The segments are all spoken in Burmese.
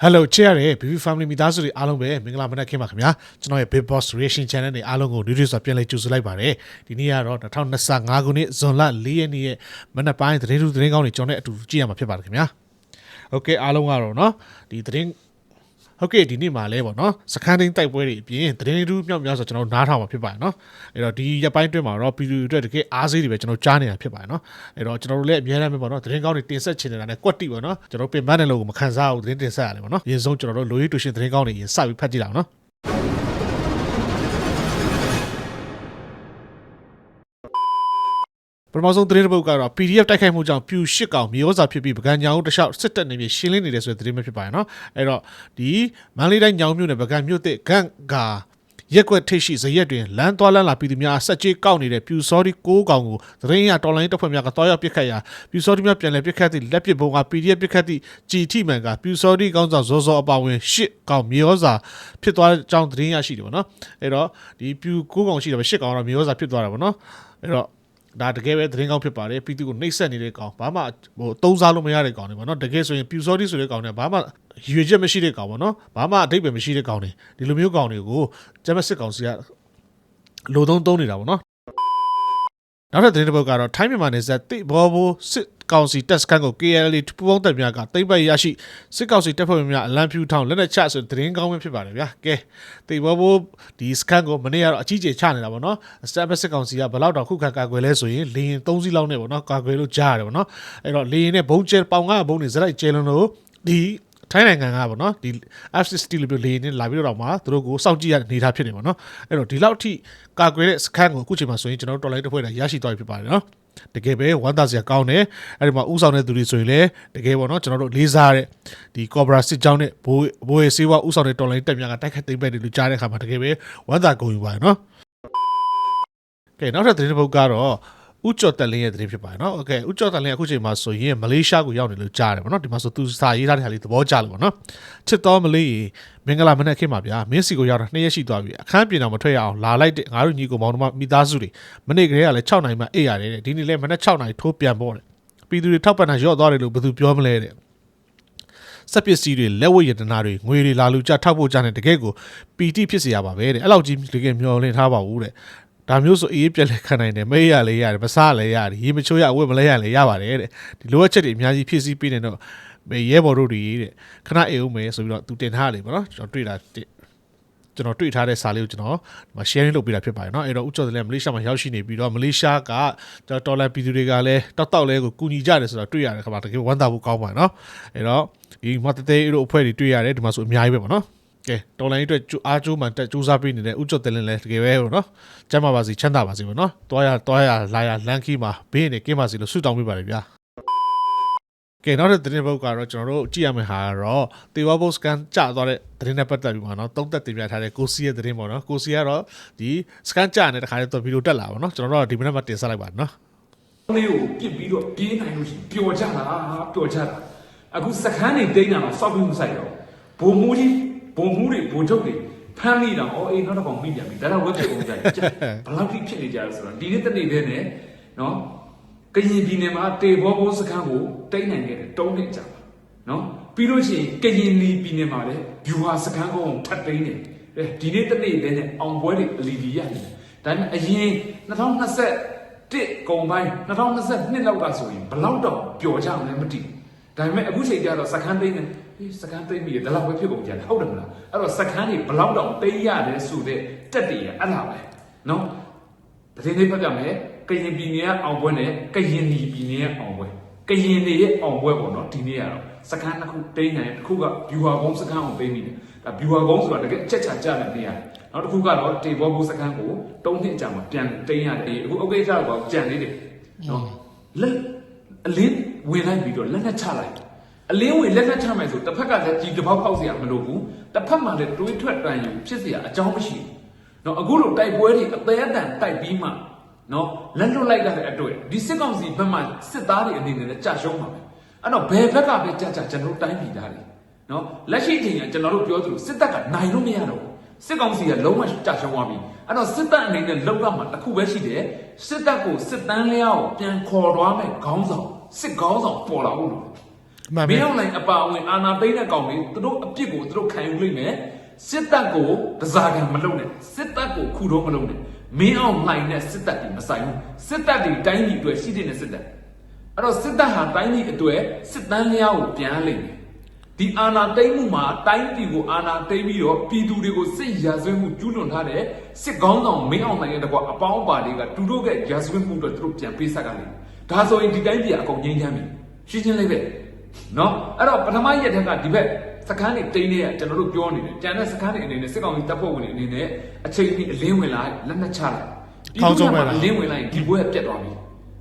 Hello ချစ်ရတဲ့ BB Family မိသားစုတွေအားလုံးပဲမင်္ဂလာမနက်ခင်းပါခင်ဗျာကျွန်တော်ရဲ့ Big Boss Reaction Channel နဲ့အားလုံးကိုလူတွေဆိုပြန်လည်ကြိုဆိုလိုက်ပါတယ်ဒီနေ့ကတော့2025ခုနှစ်ဇွန်လ4ရက်နေ့ရဲ့မနက်ပိုင်းသတင်းထူးသတင်းကောင်းတွေကျွန်တော်နဲ့အတူကြည့်ရမှာဖြစ်ပါတယ်ခင်ဗျာโอเคအားလုံးကတော့เนาะဒီသတင်း ဟုတ်ကဲ့ဒီနေ့မှာလဲပေါ့နော်စကန်တင်းတိုက်ပွဲတွေအပြင်သတင်းထူးမြောက်များဆိုကျွန်တော်နားထောင်မှာဖြစ်ပါတယ်နော်အဲ့တော့ဒီရက်ပိုင်းအတွင်းမှာတော့ပြည်သူတွေအတွက်တကယ်အားစေးတွေပဲကျွန်တော်ကြားနေတာဖြစ်ပါတယ်နော်အဲ့တော့ကျွန်တော်တို့လည်းအများအားပဲပေါ့နော်သတင်းကောင်းတွေတင်ဆက်ချင်နေတာနဲ့ကွက်တိပေါ့နော်ကျွန်တော်ပြင်ပန်းတယ်လို့မခံစားဘူးသတင်းတင်ဆက်ရတယ်ပေါ့နော်အရင်ဆုံးကျွန်တော်တို့လိုရေးတူရှင်သတင်းကောင်းတွေရင်စပြီးဖတ်ကြည့်လာအောင်နော် ပထမဆုံးသတင်းတစ်ပုဒ်ကတော့ PDF တိုက်ခိုက်မှုကြောင့်ပြူရှစ်ကောင်မြေဩဇာဖြစ်ပြီးပကံညောင်တလျှောက်စစ်တပ်နေပြည်ရှင်းလင်းနေတယ်ဆိုတဲ့သတင်းပဲဖြစ်ပါတယ်နော်အဲ့တော့ဒီမန္တလေးတိုင်းညောင်မြို့နယ်ပကံမြို့တဲ့ဂန့်ကာရက်ကွက်ထိပ်ရှိဇရက်တွင်လမ်းသွားလမ်းလာပြည်သူများဆက်ကြေးကောက်နေတဲ့ပြူစောဒီ6ကောင်ကိုသတင်းရတော်လိုင်းတပ်ဖွဲ့များကတောက်ရောက်ပစ်ခတ်ရာပြူစောဒီများပြန်လည်ပစ်ခတ်သည့်လက်ပစ်ဘုံက PDF ပစ်ခတ်သည့်ကြည်ထိမှန်ကပြူစောဒီကောင်းဆောင်ဇောဇောအပါဝင်10ကောင်မြေဩဇာဖြစ်သွားကြောင်းသတင်းရရှိတယ်ပေါ့နော်အဲ့တော့ဒီပြူ6ကောင်ရှိတယ်ပဲ10ကောင်ကတော့မြေဩဇာဖြစ်သွားတာပေါ့နော်အဲ့တော့ ဒါတကယ်ပဲသတင်းကောင်းဖြစ်ပါတယ်ပြည်သူကိုနှိပ်စက်နေတဲ့ကောင်ဘာမှဟိုသုံးစားလို့မရတဲ့ကောင်တွေပေါ့နော်တကယ်ဆိုရင်ပြူစောတိဆိုတဲ့ကောင်တွေဘာမှရွေချက်မရှိတဲ့ကောင်ပေါ့နော်ဘာမှအတိတ်ပဲမရှိတဲ့ကောင်တွေဒီလိုမျိုးကောင်တွေကိုကျမစစ်ကောင်စီကလိုသုံးသုံးနေတာပေါ့နော်နောက်ထပ်သတင်းတစ်ပုဒ်ကတော့ထိုင်းမြန်မာနယ်စပ်တိဘောဘောစစ် ကောင်စီတပ်စခန်းကို KLA ပူပေါင်းတပ်များကတိမ့်ပိုက်ရရှိစစ်ကောင်စီတပ်ဖွဲ့ဝင်များအလံဖြူထောင်လက်နက်ချဆိုတဲ့သတင်းကောင်းပဲဖြစ်ပါတယ်ဗျာကဲတိဘောဘောဒီစခန်းကိုမနေ့ကတော့အကြီးကျယ်ချနေတာပေါ့နော်စတပ်စစ်ကောင်စီကဘယ်လောက်တောင်ခုခံကာကွယ်လဲဆိုရင်လေရင်၃စီးလောက်နဲ့ပေါ့နော်ကာကွယ်လို့ကြားရတယ်ပေါ့နော်အဲ့တော့လေရင်နဲ့ဘုံကျဲပေါင်ကဘုံတွေဇက်လိုက်ကျဲလုံးလို့ဒီထိုင်းနိုင်ငံကပေါ့နော်ဒီ F60 လိုမျိုးလေရင်နဲ့လာပြီးတော့မှသူတို့ကိုစောင့်ကြည့်ရတဲ့အနေအထားဖြစ်နေပါတော့အဲ့တော့ဒီလောက်ထိကာကွယ်တဲ့စခန်းကိုအခုချိန်မှာဆိုရင်ကျွန်တော်တို့တော်လိုင်းတစ်ဖွဲ့တာရရှိသွားပြီဖြစ်ပါတယ်နော် တကယ်ပဲဝမ်းသာစရာကောင်းတယ်အဲ့ဒီမှာဥဆောင်တဲ့သူတွေဆိုရင်လည်းတကယ်ပေါ့နော်ကျွန်တော်တို့လေးစားတဲ့ဒီ Cobra စစ်ကြောင်းနဲ့ဘိုးဘိုးရဲ့စေဝါဥဆောင်တဲ့တော်လိုင်းတက်များကတိုက်ခတ်သိမ်းပိုက်တယ်လို့ကြားတဲ့အခါမှာတကယ်ပဲဝမ်းသာကုန်ယူပါတယ်နော်ကဲနောက်ထပ်သတင်းတစ်ပုဒ်ကတော့ ဥကျော်တက်လင်းရဲ့သတင်းဖြစ်ပါတယ်နော်โอเคဥကျော်တက်လင်းအခုချိန်မှာဆိုရင်မလေးရှားကိုရောက်နေလို့ကြားတယ်ပေါ့နော်ဒီမှာဆိုသူစာရေးထားတဲ့ဟာလေးသဘောကျလို့ပေါ့နော်ချစ်တော်မလေးမင်္ဂလာမနက်ခင်းပါဗျာမင်းစီကိုရောက်တာနှစ်ရက်ရှိသွားပြီအခန်းပြင်တော့မထွက်ရအောင်လာလိုက်တဲ့ငါတို့ညီကိုမောင်တို့မိသားစုတွေမနေ့ကလေးကလည်း6နိုင်မှအိပ်ရတယ်တဲ့ဒီနေ့လည်းမနက်6နိုင်ထိုးပြန်ပေါ့တဲ့ပြည်သူတွေထောက်ပံ့တာရော့သွားတယ်လို့ဘယ်သူပြောမလဲတဲ့စက်ပစ္စည်းတွေလက်ဝတ်ရတနာတွေငွေတွေလာလူကြထောက်ဖို့ကြတဲ့တကယ်ကိုပီတိဖြစ်เสียရပါပဲတဲ့အဲ့လောက်ကြီးတကယ်မျောလင့်ထားပါဘူးတဲ့ ဒါမျိုးဆိုအေးပြက်လက်ခံနိုင်တယ်မေးရလေရတယ်မစားလေရတယ်ရေမချိုးရအဝတ်မလဲရလေရပါတယ်တဲ့ဒီလိုအပ်ချက်တွေအများကြီးဖြည့်ဆည်းပေးနေတော့မေရဲဘော်တို့တွေတဲ့ခဏအေးဦးမယ်ဆိုပြီးတော့သူတင်ထားလေပေါ့နော်ကျွန်တော်တွေ့တာတင်ကျွန်တော်တွေ့ထားတဲ့စာလေးကိုကျွန်တော်ဒီမှာ sharing လုပ်ပေးတာဖြစ်ပါတယ်เนาะအဲ့တော့ဥကျော်တယ်လည်းမလေးရှားမှာရောက်ရှိနေပြီးတော့မလေးရှားကကျွန်တော်တော်လန်ပြည်သူတွေကလည်းတောက်တောက်လဲကိုကူညီကြတယ်ဆိုတော့တွေ့ရတယ်ခါမှာတကယ်ဝမ်းသာဖို့ကောင်းပါတယ်เนาะအဲ့တော့ဒီမတ်တေးတို့အဖွဲ့တွေတွေ့ရတယ်ဒီမှာဆိုအများကြီးပဲပေါ့နော် ကဲတော်လိုင်းအတွက်အားကျိုးမှတက်စူးစမ်းပေးနေတဲ့ဥကျော်တယ်လည်းတကယ်ပဲပေါ့နော်ကျမ်းပါပါစီချမ်းသာပါစီပေါ့နော်တွားရတွားရလာရလန်ခီမှာဘေးနေကင်းပါစီလို့ဆုတောင်းပေးပါရဗျာကဲနောက်တဲ့သတင်းပုတ်ကတော့ကျွန်တော်တို့ကြည့်ရမယ့်ဟာကတော့တေဝဘုတ်စကန်ကျသွားတဲ့သတင်းနဲ့ပတ်သက်ပြီးမှာနော်သုံးသက်တင်ပြထားတဲ့ကိုစီရဲ့သတင်းပေါ့နော်ကိုစီကတော့ဒီစကန်ကျနေတဲ့ခါလေးတော့ဗီဒီယိုတက်လာပါနော်ကျွန်တော်တို့ကဒီမနေ့မှတင်ဆက်လိုက်ပါနော်လေးကိုပြစ်ပြီးတော့ပြေးနိုင်လို့ရှိရင်ပျော်ကြတာပျော်ကြတာအခုစခန်းနေတိန်းတာတော့စောက်ပြီးမဆိုင်တော့ဘုံမူကြီး ဘုံမူတွေဘုံချုပ်တွေဖမ်းမိတာအော်အေးနောက်တစ်ကောင်မိပြန်ပြီဒါတော့ဝက်ပြေပုံစံကြက်ဘယ်လောက်ထိဖြစ်နေကြလဲဆိုတော့ဒီနေ့တနေ့တည်းနဲ့နော်ကရင်ပြည်နယ်မှာတေဘောဘုံစခန်းကိုတိန်းနိုင်ခဲ့တယ်တုံးနှစ်ကြာပါနော်ပြီးလို့ရှိရင်ကရင်လီပြည်နယ်မှာလည်းဗျူဟာစခန်းကောင်ထပ်တိန်းတယ်အဲဒီနေ့တနေ့တည်းနဲ့အောင်ပွဲတွေအလီလီရတယ်ဒါပေမဲ့အရင်2020တစ်ကုံပိုင်း2022လောက်ကဆိုရင်ဘလောက်တော့ပျော်ကြမလဲမသိဘူးဒါပေမဲ့အခုချိန်ကျတော့စကန်သိန်းနေဟေး စကန်သိန်းပြီဒါလောက်ပဲဖြစ်ကုန်ကြတယ်ဟုတ်တယ်မလားအဲ့တော့စကန်တွေဘလောက်တော့သိန်းရတယ်ဆိုတဲ့တက်တည်ရအဲ့လားပဲနော်တတိယနေ့ဖတ်ပြမယ်ကရင်ပြည်နယ်ကအောင်ပွဲနဲ့ကရင်ပြည်ပြည်နယ်ကအောင်ပွဲကရင်တွေရဲ့အောင်ပွဲပေါ့နော်ဒီနေ့ကတော့စကန်တစ်ခုတိန်းနိုင်တစ်ခုကဗျူဟာကုန်းစကန်ကိုသိန်းပြီဒါဗျူဟာကုန်းဆိုတာတကယ်အချက်ချာကြတဲ့နေရာနောက်တစ်ခုကတော့တေဘောဘူးစကန်ကို၃နှစ်ကြာမှပြန်တိန်းရတယ်အခုအုတ်ကိစ္စကတော့ကြံနေတယ်နော်လက်အလင်းဝင်လိုက်ပြီးတော့လက်နဲ့ချလိုက် အလင်းဝင်လက်နဲ့ချမယ်ဆိုတစ်ဖက်ကလည်းဒီတစ်ပေါက်ပေါက်เสียမလို့ဘူးတစ်ဖက်မှာလည်းတွေးထွက်တန်ယူဖြစ်เสียအကြောင်းမရှိဘူးနော်အခုလိုတိုက်ပွဲတွေအသေးအတန်တိုက်ပြီးမှနော်လက်လွတ်လိုက်တဲ့အတွက်ဒီစစ်ကောင်စီဘက်မှစစ်သားတွေအနေနဲ့လည်းကြာရှုံးပါပဲအဲ့တော့ဘယ်ဘက်ကပဲကြာကြာကျွန်တော်တို့တိုင်းပြည်သားတွေနော်လက်ရှိအချိန်ကကျွန်တော်တို့ပြောသလိုစစ်တပ်ကနိုင်လို့မရတော့ဘူးစစ်ကောင်စီကလုံးဝကြာရှုံးသွားပြီအဲ့တော့စစ်တပ်အနေနဲ့လောက်ကမှတစ်ခုပဲရှိတယ်စစ်တပ်ကိုစစ်တမ်းလျောက်ပြန်ခေါ်သွားမယ်ခေါင်းဆောင်စစ်ခေါင်းဆောင်ပေါ်လာဖို့လို့ မှန်ပါ မင်းအောင်လိုင်အပါအဝင်အာနာသိမ့်တဲ့ကောင်တွေသူတို့အပြစ်ကိုသူတို့ခံယူလိမ့်မယ်စစ်တပ်ကိုတစားခံမလုပ်နဲ့စစ်တပ်ကိုခုတော့မလုပ်နဲ့မင်းအောင်လိုင်နဲ့စစ်တပ်တွေမဆိုင်ဘူးစစ်တပ်တွေတိုင်းပြည်အတွက်ရှိတဲ့စစ်တပ်အဲ့တော့စစ်တပ်ဟာတိုင်းပြည်အတွက်စစ်တမ်းလျားကိုပြန်လိမ့်မယ်ဒီအာနာသိမ့်မှုမှာတိုင်းပြည်ကိုအာနာသိမ့်ပြီးတော့ပြည်သူတွေကိုစစ်ရာဇဝတ်မှုကျူးလွန်ထားတဲ့စစ်ကောင်းဆောင်မင်းအောင်လိုင်ရဲ့တကွာအပေါင်းအပါတွေကသူတို့ရဲ့ရာဇဝတ်မှုတွေသူတို့ပြန်ပေးဆက်ကလိမ့်မယ်ဒါဆိုရင်ဒီတိုင်းပြည်အကုန်ငြိမ်းချမ်းပြီရှင်းရှင်းလေးပဲ နော်အဲ့တော့ပထမရက်ထက်ကဒီဘက်စကန်းတွေတိန်းနေရကျွန်တော်တို့ပြောနေတယ်ကြံတဲ့စကန်းတွေအနေနဲ့စစ်ကောင်စီတပ်ဖွဲ့ဝင်တွေအနေနဲ့အချိန်ကြီးအလင်းဝင်လာလက်နက်ချလိုက်ကောင်းဆုံးပဲလားအလင်းဝင်လိုက်ရင်ဒီဘွဲပြတ်သွားပြီ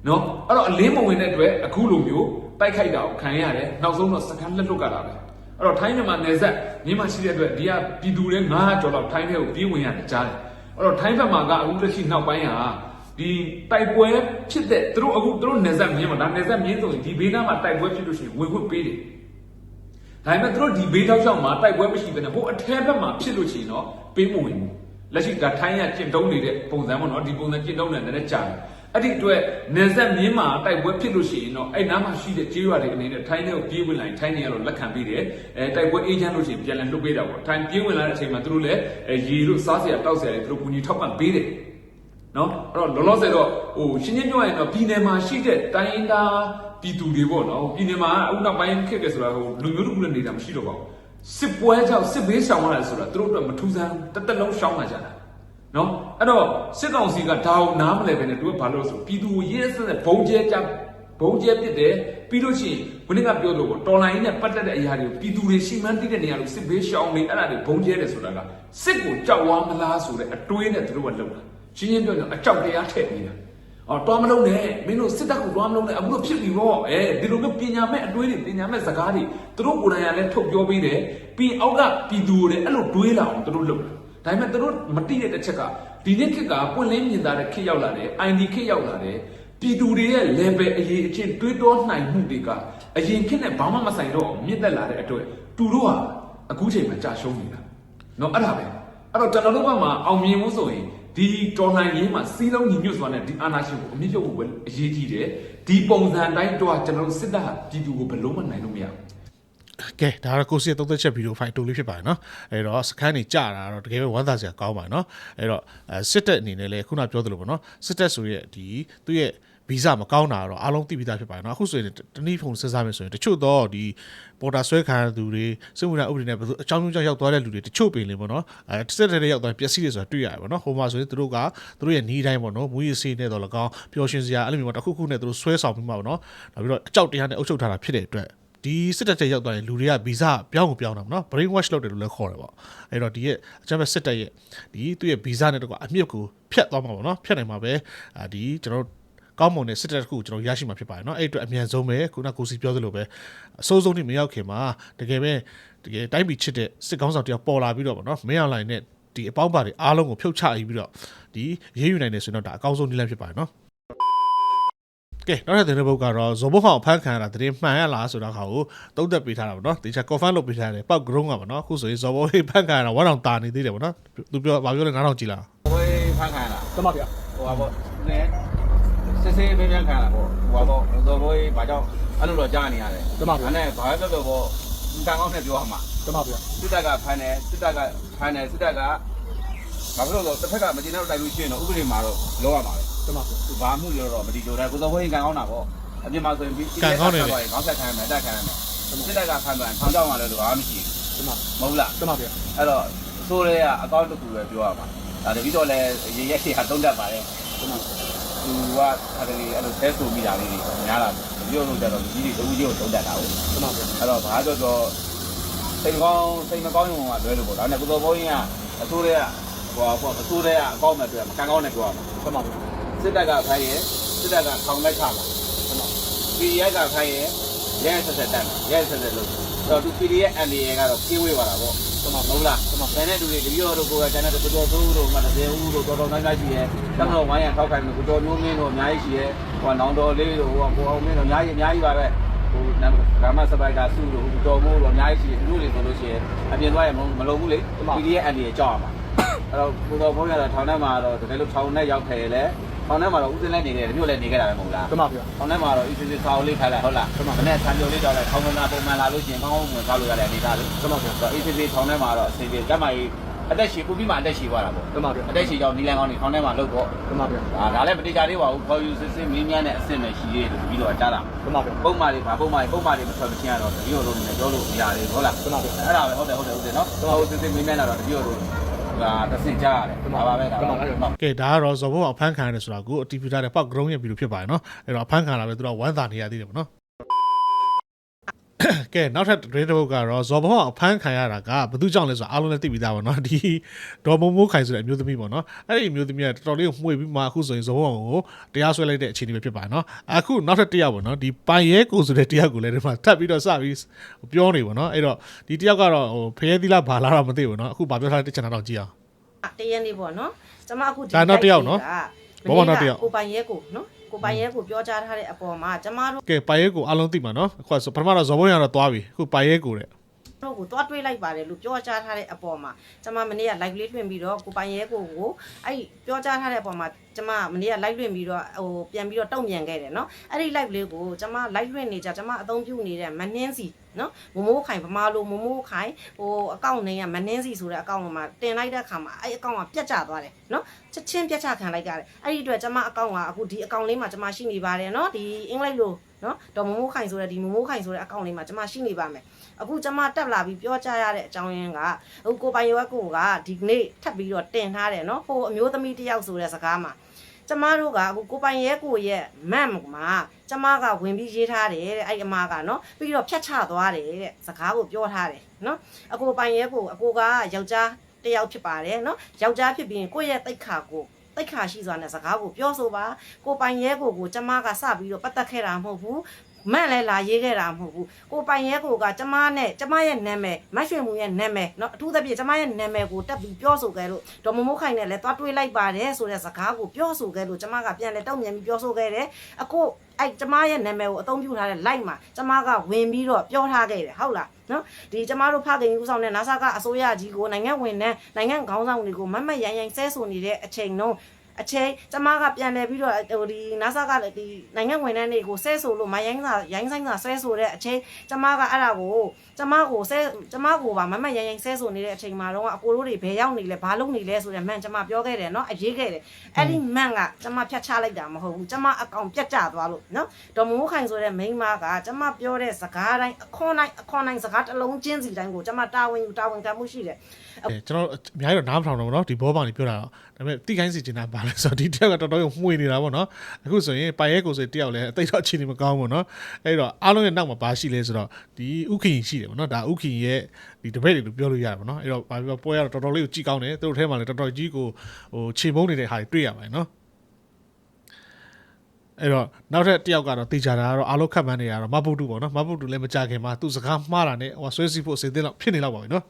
နော်အဲ့တော့အလင်းမဝင်တဲ့အတွက်အခုလိုမျိုးတိုက်ခိုက်တာကိုခံရတယ်နောက်ဆုံးတော့စကန်းလက်လွတ်ကြတာပဲအဲ့တော့ထိုင်းမြန်မာနယ်စပ်မြန်မာရှိတဲ့အတွက်ဒီကပြည်သူတွေ900ကျော်လောက်ထိုင်းထဲကိုပြေးဝင်ရတယ်ကြားတယ်အဲ့တော့ထိုင်းဘက်မှာကအခုလက်ရှိနောက်ပိုင်းဟာ ဒီတိုက်ပွဲဖြစ်တဲ့သူတို့အခုသူတို့နယ်စပ်မြင်းမှာဒါနယ်စပ်မြင်းဆိုရင်ဒီဘေးနားမှာတိုက်ပွဲဖြစ်လို့ရှိရင်ဝင်ခွင့်ပေးတယ်ဒါပေမဲ့သူတို့ဒီဘေးထောက်ချောင်းမှာတိုက်ပွဲမရှိဘဲနဲ့ဟိုအထဲဘက်မှာဖြစ်လို့ရှိရင်တော့ပေးမဝင်ဘူးလက်ရှိဒါထိုင်းရကျင့်တုံးနေတဲ့ပုံစံပေါ့နော်ဒီပုံစံကျင့်တုံးနေတဲ့လည်းကြာတယ်အဲ့ဒီအတွက်နေဆက်မြင်းမှာတိုက်ပွဲဖြစ်လို့ရှိရင်တော့အဲ့နားမှာရှိတဲ့ကျေးရွာတွေအနေနဲ့ထိုင်းတွေကိုပြေးဝင်လာရင်ထိုင်းတွေကတော့လက်ခံပေးတယ်အဲတိုက်ပွဲအေးချမ်းလို့ရှိရင်ပြန်လည်လွတ်ပေးတာပေါ့ထိုင်းပြေးဝင်လာတဲ့အချိန်မှာသူတို့လည်းအဲရေတို့စားစရာတောက်စရာတွေသူတို့ကူညီထောက်ပံ့ပေးတယ် နော်အဲ့တော့လောလောဆယ်တော့ဟိုရှင်းရှင်းပြောရရင်တော့ပြည်နယ်မှာရှိတဲ့တိုင်းရင်းသားပြည်သူတွေပေါ့နော်ပြည်နယ်မှာအခုနောက်ပိုင်းခက်တယ်ဆိုတာဟိုလူမျိုးတစ်ခုနဲ့နေတာမရှိတော့ပါဘူးစစ်ပွဲကြောင့်စစ်ဘေးရှောင်ရတာဆိုတာသူတို့အတွက်မထူးဆန်းတစ်သက်လုံးရှောင်လာကြတာနော်အဲ့တော့စစ်ကောင်စီကဒါကိုနားမလဲပဲနဲ့သူကဘာလို့လဲဆိုပြည်သူကိုရဲစက်ဘုံကျဲကြဘုံကျဲပစ်တယ်ပြီးလို့ရှိရင်ခုနကပြောလို့ပေါ့တော်လိုင်းနဲ့ပတ်သက်တဲ့အရာတွေကိုပြည်သူတွေရှိမှန်းသိတဲ့နေရာလို့စစ်ဘေးရှောင်နေအဲ့ဒါတွေဘုံကျဲတယ်ဆိုတာကစစ်ကိုကြောက်ဝါမလားဆိုတဲ့အတွေးနဲ့သူတို့ကလုပ်တာ ရှင်းရှင်းပြောရင်အကြောက်တရားထည့်နေတာ။အော်တွားမလုံးနဲ့မင်းတို့စစ်တပ်ကိုတွားမလုံးနဲ့အခုလို့ဖြစ်ပြီပေါ့။အဲဒီလိုမျိုးပညာမဲ့အတွေးတွေပညာမဲ့စကားတွေသူတို့ကိုယ်တိုင်ကလည်းထုတ်ပြောပေးတယ်။ပြီးအောက်ကပြည်သူတွေလည်းအဲ့လိုတွေးလာအောင်သူတို့လုပ်တယ်။ဒါပေမဲ့သူတို့မတိတဲ့တစ်ချက်ကဒီနေ့ခေတ်ကပွင့်လင်းမြင်သာတဲ့ခေတ်ရောက်လာတယ်။ ID ခေတ်ရောက်လာတယ်။ပြည်သူတွေရဲ့ level အရေးအချင်းတွေးတောနိုင်မှုတွေကအရင်ခေတ်နဲ့ဘာမှမဆိုင်တော့မြင့်တက်လာတဲ့အတွက်သူတို့ဟာအခုချိန်မှာကြာရှုံးနေတာ။နော်အဲ့ဒါပဲအဲ့တော့ကျွန်တော်တို့ဘက်မှာအောင်မြင်မှုဆိုရင် ဒီတော်လှန်ရေးမှာစီးလုံးညီညွတ်စွာနဲ့ဒီအာဏာရှင်ကိုအမြင့်ပြုတ်ဖို့ပဲအရေးကြီးတယ်ဒီပုံစံတိုင်းတော့ကျွန်တော်တို့စစ်တပ်ဟာပြည်သူကိုဘယ်လုံးမနိုင်လို့မရဘူးကဲဒါကတော့ကိုစီရဲ့သုံးသက်ချက်ဗီဒီယိုဖိုင်တူလေးဖြစ်ပါတယ်နော်အဲ့တော့စကန်နေကြတာတော့တကယ်ပဲဝမ်းသာစရာကောင်းပါတယ်နော်အဲ့တော့အဲစစ်တပ်အနေနဲ့လည်းခုနပြောသလိုပေါ့နော်စစ်တပ်ဆိုရဲ့ဒီသူ့ရဲ့ ဗီဇမကောင်းတာတော့အားလုံးသိပြီးသားဖြစ်ပါတယ်နော်အခုဆိုရင်တနည်းဖုံစဉ်းစားမယ်ဆိုရင်တချို့တော့ဒီပေါ်တာဆွဲခံရသူတွေစစ်မှုထမ်းဥပဒေနဲ့ဘယ်သူအကြောင်းကြောင့်ရောက်သွားတဲ့လူတွေတချို့ပင်လေပေါ့နော်အဲစစ်တပ်တွေရောက်သွားပျက်စီးတယ်ဆိုတာတွေ့ရတယ်ပေါ့နော်ဟိုမှာဆိုရင်သူတို့ကသူတို့ရဲ့နီးတိုင်းပေါ့နော်မူရစီနဲ့တော့လကောင်းပျော်ရွှင်စရာအဲ့လိုမျိုးပေါ့တစ်ခုခုနဲ့သူတို့ဆွဲဆောင်ပြီးမှာပေါ့နော်နောက်ပြီးတော့အကြောက်တရားနဲ့အုပ်ချုပ်ထားတာဖြစ်တဲ့အတွက်ဒီစစ်တပ်ချက်ရောက်သွားရင်လူတွေကဗီဇပြောင်းကိုပြောင်းတာပေါ့နော် brain wash လုပ်တယ်လို့လည်းခေါ်တယ်ပေါ့အဲ့တော့ဒီရဲ့အချမ်းပဲစစ်တပ်ရဲ့ဒီသူ့ရဲ့ဗီဇနဲ့တော့အမြင့်ကိုဖြတ်သွားမှာပေါ့နော်ဖြတ်နိုင်မှာပဲအာဒီကျွန်တော်တို့ ကောင်းမွန်တဲ့စစ်တပ်တစ်ခုကိုကျွန်တော်ရရှိမှာဖြစ်ပါတယ်เนาะအဲ့အတွက်အမြန်ဆုံးပဲခုနကကိုစီပြောသလိုပဲအစိုးဆုံးထိမရောက်ခင်မှာတကယ်ပဲတကယ်တိုင်းပြည်ချစ်တဲ့စစ်ကောင်းဆောင်တယောက်ပေါ်လာပြီးတော့ပေါ့နော်မင်းအောင်လိုင်းနဲ့ဒီအပေါင်းပါတွေအားလုံးကိုဖြုတ်ချပြီးပြီးတော့ဒီရေးယူနိုင်တယ်ဆိုရင်တော့ဒါအကောင်းဆုံးနည်းလမ်းဖြစ်ပါတယ်เนาะ ကဲနောက်ထပ်တဲ့ဘုတ်ကတော့ဇော်ဘုတ်ဟောင်ဖန်ခံရတာတရင်မှန်ရလားဆိုတာခါကိုတုံးသက်ပေးထားတာပေါ့နော်တေချာ confirm လုပ်ပေးထားတယ်ပောက် ground ကပေါ့နော်အခုဆိုရင်ဇော်ဘုတ်ဟေးဖန်ခံရတာဝမ်းအောင်တာနေသေးတယ်ပေါ့နော်သူပြောဘာပြောလဲ9000ကြည်လား ဝေးဖန်ခံလာ တမဗျာ ဟိုပါပေါ့နည်း စစ်စစ်မင်းမြန်ခံလာပေါ့ဟိုပါပေါ့သောဘိုးဘာကြောင့်အဲ့လိုတော့ကြားနေရတယ်တမဗျာအဲ့နဲ့ဘာပဲပြောပေါ့တန်ကောင်းနဲ့ပြောရမှာတမဗျာစစ်တပ်ကဖမ်းတယ်စစ်တပ်ကဖမ်းတယ်စစ်တပ်ကဘာဖြစ်လို့လဲတစ်ဖက်ကမတင်တော့တိုက်လို့ရှိရင်တော့ဥပဒေမှာတော့လောရမှာပဲတမဗျာသူဘာမှုလို့တော့မတီးကြတယ်ကိုသောဘိုးကန်ကောင်းတာပေါ့အပြင်မှာဆိုရင်ပြီးခေါင်းဆက်ခံရမယ်တက်ခံရမယ်စစ်တပ်ကဖမ်းတယ်ထောင်ကြောက်မှလည်းတော့ဘာမှမရှိတမဘူးမဟုတ်လားတမဗျာအဲ့တော့အစိုးရကအကောင့်တစ်ခုပဲပြောရမှာဒါတပီတော့လည်းရေရက်ရှိဟာတုံးတတ်ပါတယ်တမ သူကအဲ့ဒီအဲ့လို test ဆိုမိတာလေးတွေများလာပြောလို့ကြတော့ကြီးတွေတူကြီးကိုတုံးတတ်တာဟုတ်တမဗျာအဲ့တော့ဘာကြောတော့စိတ်ကောင်းစိတ်မကောင်းရုံကလွဲလို့ပေါ့ဒါနဲ့ကိုတော်ဘုန်းကြီးကအစိုးရကဟိုပေါ့အစိုးရကအကောင့်မဲ့တွေ့မှာကံကောင်းနဲ့ပြောရမှာတမဗျာစစ်တပ်ကဖိုင်းရင်စစ်တပ်ကထောင်မဲ့ချမှာတမ PDF ကဖိုင်းရင်ရဲဆက်ဆက်တက်ရဲဆက်ဆက်လို့အဲ့ တော့သူ PDF NDA ကတော့ပြေးဝေးပါတာပေါ့တမဟုတ်လား။ဆယ်တဲ့လူတွေတပည့်တော်တို့ကိုယ်ကကျန်တဲ့ကိုတော်သူတို့မှတစ်စဲဦးတို့တော်တော်နိုင်နိုင်ရှိရဲ။တမတော်ဝိုင်းရထောက်ခိုင်းလို့ကိုတော်မျိုးမင်းတို့အများကြီးရှိရဲ။ဟိုနောင်တော်လေးတို့ဟိုကိုအောင်မင်းတို့အများကြီးအများကြီးပါပဲ။ဟိုနမ်ဂါမစပိုက်တာစုတို့ကိုတော်မိုးတို့အများကြီးရှိသူတို့တွေဆိုလို့ရှိရင်အပြင်သွားရမလို့ဘူးလေ။ PDF အန်ဒီရဲ့ကြောက်ရမှာ။အဲ့တော့ကိုတော်ဘုန်းရတာထောင်ထဲမှာတော့တကယ်လို့ထောင်ထဲရောက်ခဲ့ရလဲ ထောင်ထဲမှာတော့ဦးစင်းလည်းနေခဲ့တယ်မြို့လည်းနေခဲ့တာပဲမဟုတ်လားတမဗျာထောင်ထဲမှာတော့အီစီစီစာအုပ်လေးထိုင်လိုက်ဟုတ်လားမနေ့ဆန်ကြိုလေးကြောက်လိုက်ထောင်ကနာပုံမှန်လာလို့ရှိရင်ကောင်းကောင်းဝင်စားလို့ရတဲ့အနေအထားလေတမဗျာဆိုတော့ ACC ထောင်ထဲမှာတော့အစီအစဉ်တက်မကြီးအသက်ရှည်ပူပြီးမှအသက်ရှည်သွားတာပေါ့တမဗျာအသက်ရှည်ကြောင့်နီလန်ကောင်းနေထောင်ထဲမှာလုတ်ပေါ့တမဗျာဒါဒါလည်းမတိကျသေးပါဘူးခေါ်ယူစစ်စစ်မင်းများနဲ့အဆင့်နဲ့ရှိသေးတယ်ပြီးတော့ကြားတာတမဗျာပုံမှန်တွေပါပုံမှန်ပုံမှန်တွေမထွက်မချင်းရတော့တတိယလုံးနဲ့ပြောလို့မရသေးဘူးဟုတ်လား တမဗျာအဲ့ဒါပဲဟုတ်တယ်ဟုတ်တယ်ဟုတ်တယ်နော်ဟိုစစ်စစ်မင်းများတော့တတိယလုံး ဒါတစ်ဆင့်ကြားရတယ်ဒါပါပဲဒါပါနော်ကဲဒါကတော့ဇော်ဘုံအဖမ်းခံရတယ်ဆိုတာကိုအတီးပြထားတဲ့ပောက်ဂရုံးရဲ့ဗီဒီယိုဖြစ်ပါတယ်နော်အဲ့တော့အဖမ်းခံလာပဲသူတို့ဝမ်းသာနေရသေးတယ်ပေါ့နော် ကဲနောက်ထပ်သတင်းတစ်ပုဒ်ကတော့ဇော်ဘုံအဖမ်းခံရတာကဘယ်သူကြောင့်လဲဆိုတော့အားလုံးလည်းသိပြီးသားပါနော်ဒီဒေါ်မိုးမိုးခိုင်ဆိုတဲ့အမျိုးသမီးပေါ့နော်အဲ့ဒီအမျိုးသမီးကတော်တော်လေးကိုမှွေပြီးမှအခုဆိုရင်ဇော်ဘုံကိုတရားစွဲလိုက်တဲ့အခြေအနေပဲဖြစ်ပါတယ်နော်အခုနောက်ထပ်တစ်ယောက်ပေါ့နော်ဒီပိုင်ရဲကိုဆိုတဲ့တစ်ယောက်ကိုလည်းဒီမှာထပ်ပြီးတော့စပြီးပြောနေပေါ့နော်အဲ့တော့ဒီတစ်ယောက်ကတော့ဟိုဖရဲသီးလားဘာလားတော့မသိဘူးနော်အခုဘာပြောထားတဲ့ချန်နယ်တော့ကြည့်အောင်တရက်နေ့ပေါ့နော်ကျမအခုဒီဒါနောက်တစ်ယောက်နော်ဘောဘောဘောနောက်တစ်ယောက်ကိုပိုင်ရဲကိုနော် ကိုပိုင်ရဲကိုပြောကြားထားတဲ့အပေါ်မှာကျမတို့ကဲပိုင်ရဲကိုအားလုံးသိမှာနော်အခုဆိုပထမတော့ဇော်ဘုံရတော့သွားပြီအခုပိုင်ရဲကိုတဲ့ တို့ကိုတွားတွေးလိုက်ပါတယ်လို့ပြောကြားထားတဲ့အပေါ်မှာကျမမနေ့က live လေးလွှင့်ပြီးတော့ကိုပိုင်ရဲကိုကိုအဲ့ဒီပြောကြားထားတဲ့အပေါ်မှာကျမမနေ့က live လွှင့်ပြီးတော့ဟိုပြန်ပြီးတော့တုံ့ပြန်ခဲ့တယ်နော်အဲ့ဒီ live လေးကိုကျမ live လွှင့်နေကြကျမအသုံးပြုနေတဲ့မနှင်းစီနော်မမိုးခိုင်ဗမာလိုမမိုးခိုင်ဟိုအကောင့်နေကမနှင်းစီဆိုတဲ့အကောင့်မှာတင်လိုက်တဲ့အခါမှာအဲ့အကောင့်ကပြတ်ကျသွားတယ်နော်ချက်ချင်းပြတ်ကျခံလိုက်ကြတယ်အဲ့ဒီအတွက်ကျမအကောင့်ကအခုဒီအကောင့်လေးမှာကျမရှိနေပါတယ်နော်ဒီအင်္ဂလိပ်လိုနော်ဒေါ်မမိုးခိုင်ဆိုတဲ့ဒီမမိုးခိုင်ဆိုတဲ့အကောင့်လေးမှာကျမရှိနေပါမယ် အခုကျမတက်လာပြီးပြောကြရတဲ့အကြောင်းရင်းကဟိုကိုပိုင်ရွက်ကိုကဒီကနေ့ထပ်ပြီးတော့တင်ထားတယ်နော်ဟိုအမျိုးသမီးတစ်ယောက်ဆိုတဲ့စကားမှာကျမတို့ကအခုကိုပိုင်ရဲကိုရဲ့မမ်မှာကျမကဝင်ပြီးရေးထားတယ်တဲ့အဲ့ဒီအမကနော်ပြီးတော့ဖြတ်ချသွားတယ်တဲ့စကားကိုပြောထားတယ်နော်အကိုပိုင်ရဲကိုအကိုကယောက်ျားတစ်ယောက်ဖြစ်ပါတယ်နော်ယောက်ျားဖြစ်ပြီးရင်ကိုယ့်ရဲ့တိတ်ခါကိုတိတ်ခါရှိစွာနဲ့စကားကိုပြောဆိုပါကိုပိုင်ရဲကိုကိုကျမကစပြီးတော့ပတ်သက်ခဲ့တာမဟုတ်ဘူး မန့်လဲလာရေးခဲ့တာမဟုတ်ဘူးကိုပိုင်ရဲကိုကကျမနဲ့ကျမရဲ့နာမည်မတ်ရွှေမူရဲ့နာမည်เนาะအထူးသဖြင့်ကျမရဲ့နာမည်ကိုတက်ပြီးပြောဆိုခဲ့လို့ဒေါ်မမိုးခိုင်နဲ့လည်းသွားတွေးလိုက်ပါတယ်ဆိုတဲ့စကားကိုပြောဆိုခဲ့လို့ကျမကပြန်လဲတောက်မြန်ပြီးပြောဆိုခဲ့တယ်အခုအဲ့ကျမရဲ့နာမည်ကိုအသုံးပြုထားတဲ့ live မှာကျမကဝင်ပြီးတော့ပြောထားခဲ့တယ်ဟုတ်လားနော်ဒီကျမတို့ဖခင်ဦးဆောင်တဲ့ NASA ကအစိုးရကြီးကိုနိုင်ငံဝင်တဲ့နိုင်ငံခေါင်းဆောင်တွေကိုမတ်မတ်ရိုင်းရိုင်းဆဲဆိုနေတဲ့အချိန်လုံး အချိန်ကျမကပြန်လဲပြီးတော့ဟိုဒီ NASA ကလည်းဒီနိုင်ငံဝင်တဲ့နေကိုဆဲဆိုလို့မရိုင်းစာရိုင်းဆိုင်စာဆဲဆိုတဲ့အချိန်ကျမကအဲ့ဒါကို ကျမကိုဆဲကျမကိုပါမမရိုင်းရိုင်းဆဲဆိုနေတဲ့အချိန်မှာတော့အကိုတို့တွေဘယ်ရောက်နေလဲဘာလုပ်နေလဲဆိုတဲ့မှန်ကျမပြောခဲ့တယ်เนาะအရေးခဲ့တယ်အဲ့ဒီမှန်ကကျမဖြတ်ချလိုက်တာမဟုတ်ဘူးကျမအကောင်ပြတ်ကျသွားလို့เนาะဒေါ်မိုးခိုင်ဆိုတဲ့မိန်းမကကျမပြောတဲ့စကားတိုင်းအခွန်တိုင်းအခွန်တိုင်းစကားတစ်လုံးချင်းစီတိုင်းကိုကျမတာဝန်ယူတာဝန်ခံမှုရှိတယ် အဲကျွန်တော်အများကြီးတော့နားမထောင်တော့ဘူးเนาะဒီဘောပေါင်ကြီးပြောတာတော့ဒါပေမဲ့တိကိုင်းစီကျင်တာပါလဲဆိုတော့ဒီတယောက်ကတော်တော်ကိုမှွေနေတာပေါ့เนาะအခုဆိုရင်ပိုင်ရဲကိုဆိုတယောက်လည်းအသိတော့အခြေအနေမကောင်းဘူးเนาะအဲ့တော့အားလုံးရဲ့နောက်မှာဘာရှိလဲဆိုတော့ဒီဥခင်ရှိတယ် ပေါ့နော်ဒါဥခင်ရဲ့ဒီ debate တွေလို့ပြောလို့ရတယ်ပေါ့နော်အဲ့တော့ဘာပြောပွဲကတော့တော်တော်လေးကိုကြည်ကောင်းတယ်သူတို့ထဲမှာလည်းတော်တော်ကြီးကိုဟိုခြေမုံနေတဲ့ဟာတွေတွေ့ရပါတယ်နော်အဲ့တော့နောက်ထပ်တယောက်ကတော့တေချာတာကတော့အာလုခတ်မန်းနေရတော့မဘုတ်တူပေါ့နော်မဘုတ်တူလည်းမကြခင်မှာသူစကားမှားတာနဲ့ဟိုဆွဲစီဖို့အစင်းသင်းတော့ဖြစ်နေတော့ပါပဲနော်